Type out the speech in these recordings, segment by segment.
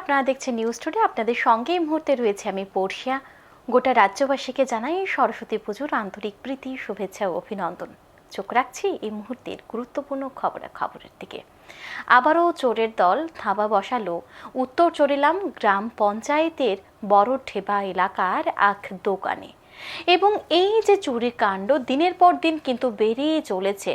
আপনারা দেখছেন news today আপনাদের সঙ্গে এই মুহূর্তে রয়েছে আমি পড়শিয়া। গোটা রাজ্যবাসীকে জানাই সরস্বতী পুজোর আন্তরিক প্রীতি, শুভেচ্ছা ও অভিনন্দন। চোখ রাখছি এই মুহূর্তের গুরুত্বপূর্ণ খবরা খবরের দিকে। আবারও চোরের দল থাবা বসালো। উত্তর চরিলাম গ্রাম পঞ্চায়েতের বড় ঠেবা এলাকার এক দোকানে। এবং এই যে চুরি কাণ্ড, দিনের পর দিন কিন্তু বেরিয়ে চলেছে।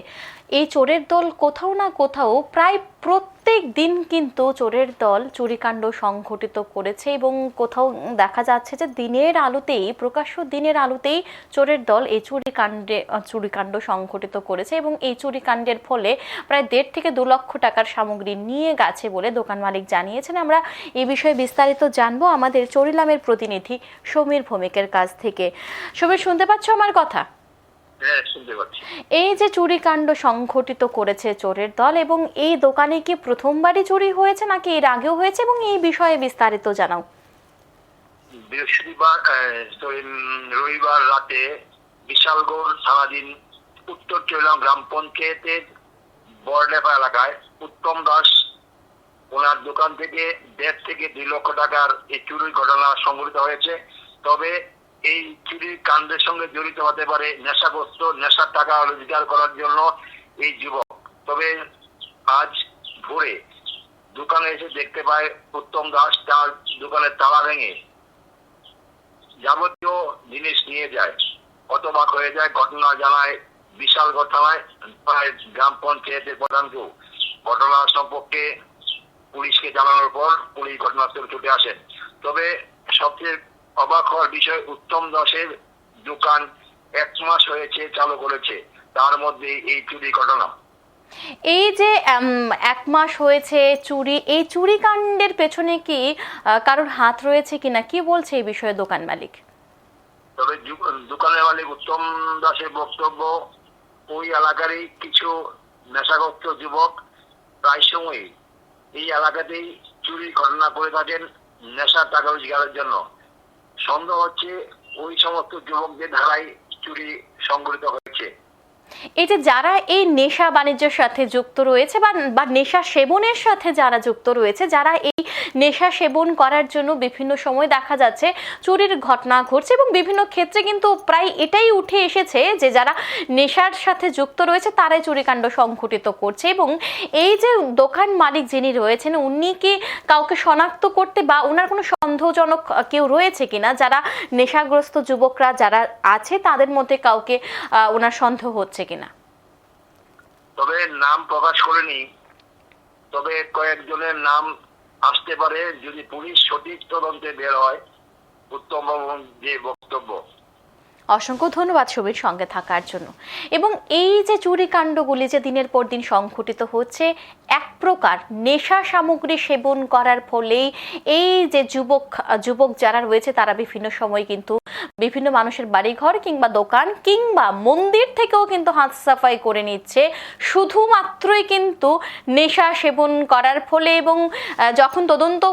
এই চোরের দল কোথাও না কোথাও প্রায় প্রত্যেক দিন কিন্তু চোরের দল চুরিকাণ্ড সংঘটিত করেছে এবং কোথাও দেখা যাচ্ছে যে দিনের আলোতেই, প্রকাশ্য দিনের আলোতেই চোরের দল এই চুরিকাণ্ডে, চুরিকাণ্ড সংঘটিত করেছে এবং এই চুরিকাণ্ডের ফলে প্রায় দেড় থেকে দু লক্ষ টাকার সামগ্রী নিয়ে গেছে বলে দোকান মালিক জানিয়েছেন। আমরা এই বিষয়ে বিস্তারিত জানব আমাদের চরিলামের প্রতিনিধি সমীর ভৌমিকের কাছ থেকে। সমীর, শুনতে পাচ্ছ আমার কথা? এই যে চুরি কাণ্ড সংঘটিত করেছে চোরের দল এবং এই দোকানে কি প্রথমবারই চুরি হয়েছে নাকি এর আগেও হয়েছে এবং এই বিষয়ে বিস্তারিত জানাও। বৃহস্পতিবার রবিবার রাতে বিশালগড় সারাদিন উত্তর চৈলাম গ্রাম পঞ্চায়েতের বড়লেপা এলাকায় উত্তম দাস ওনার দোকান থেকে দেড় থেকে দুই লক্ষ টাকার এই চুরির ঘটনা সংঘটিত হয়েছে। তবে এই চুরির কাণ্ডের সঙ্গে জড়িত হতে পারে নেশাগ্রস্ত, নেশার টাকা রোজগার করার জন্য এই যুবক। তবে আজ ভোরে দোকানে এসে দেখতে পায় উত্তম দাস তার দোকানের তালা ভেঙে যাবতীয় জিনিস নিয়ে যায়। অতবাক হয়ে যায়, ঘটনা জানায় বিশাল ঘটনায় প্রায় গ্রাম পঞ্চায়েতের প্রধানকেও ঘটনা সম্পর্কে পুলিশকে জানানোর পর পুলিশ ঘটনাস্থলে ছুটে আসেন। তবে সবচেয়ে অবাক হওয়ার বিষয় উত্তম দাসের দোকান এক মাস হয়েছে চালু করেছে। তার মধ্যে এই চুরি ঘটনা। এই যে এক মাস হয়েছে চুরি এই চুরি কাণ্ডের পেছনে কি কারোর হাত রয়েছে কিনা? কি বলছে এই বিষয়ে দোকান মালিক? তবে দোকানের মালিক উত্তম দাসের বক্তব্য ওই এলাকারই কিছু নেশাগ্রস্ত যুবক প্রায় সময়ই এই এলাকাতেই চুরির ঘটনা করে থাকেন নেশার টাকা রোজগারের জন্য। সন্দেহ হচ্ছে ওই সমস্ত যুবকদের ধারায় চুরি সংগঠিত হয়েছে। এই যে যারা এই নেশা বাণিজ্যের সাথে যুক্ত রয়েছে বা নেশা সেবনের সাথে যারা যুক্ত রয়েছে, যারা নেশা সেবন করার জন্য বিভিন্ন সময় দেখা যাচ্ছে চুরির ঘটনা ঘটছে এবং বিভিন্ন ক্ষেত্রে কিন্তু প্রায় এটাই উঠে এসেছে যে যারা নেশার সাথে যুক্ত রয়েছে তারাই চুরিকাণ্ড সংঘটিত করছে এবং এই যে দোকান মালিক যিনি রয়েছেন, উনি কি কাউকে শনাক্ত করতে বা ওনার কোনো সন্দেহজনক কেউ রয়েছে কিনা? যারা নেশাগ্রস্ত যুবকরা যারা আছে, তাদের মধ্যে কাউকে ওনার সন্দেহ হচ্ছে কিনা? তবে নাম প্রকাশ করেনি। তবে কয়েকজনের নাম আসতে পারে যদি পুলিশ সঠিক তদন্তে বের হয় উত্তম যে বক্তব্য। অসংখ্য ধন্যবাদ ছবির সঙ্গে থাকার জন্য। এবং এই যে চুরি কাণ্ডগুলি যে দিনের পর দিন সংঘটিত হচ্ছে, এক প্রকার নেশা সামগ্রী সেবন করার ফলেই এই যে যুবক যুবক যারা রয়েছে, তারা বিভিন্ন সময় কিন্তু বিভিন্ন মানুষের বাড়িঘর কিংবা দোকান কিংবা মন্দির থেকেও কিন্তু হাত সাফাই করে নিচ্ছে। শুধুমাত্রই কিন্তু নেশা সেবন করার ফলে এবং যখন তদন্ত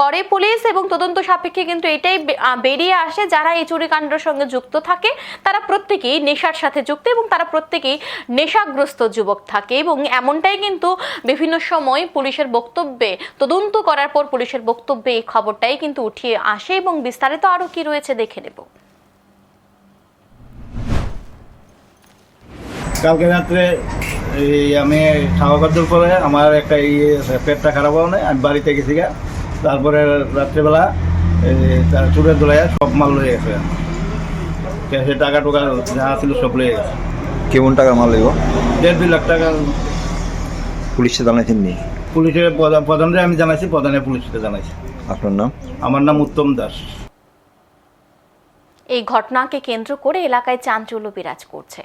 করে পুলিশ এবং তদন্ত সাপেক্ষে কিন্তু এটাই বেরিয়ে আসে যারা এই চুরিকাণ্ডের সঙ্গে যুক্ত থাকে তারা প্রত্যেকেই নেশার সাথে যুক্ত এবং তারা প্রত্যেকেই নেশাগ্রস্ত যুবক থাকে এবং এমনটাই কিন্তু বিভিন্ন সময় পুলিশের বক্তব্যে, তদন্ত করার পর পুলিশের বক্তব্যে এই খবরটাই কিন্তু উঠিয়ে আসে এবং বিস্তারিত আরও কি রয়েছে দেখে নেব। কালকে রাত্রে এই আমি খাওয়া খাদ্যর পরে আমার একটা ইয়ে পেটটা খারাপ হওয়া আমি বাড়িতে গেছি তারপরে রাত্রেবেলা তার চুরের দোলায় সব মাল লয়ে গেছে। সে টাকা টোকা যা ছিল সব লেগে গেছে। কেমন টাকা মাল লাগবে দেড় দুই লাখ টাকা। পুলিশে জানাইছেন নি পুলিশের প্রধান প্রধানরে আমি জানাইছি প্রধানের পুলিশকে জানাইছি। আপনার নাম? আমার নাম উত্তম দাস। এই ঘটনাকে কেন্দ্র করে এলাকায় চাঞ্চল্য বিরাজ করছে।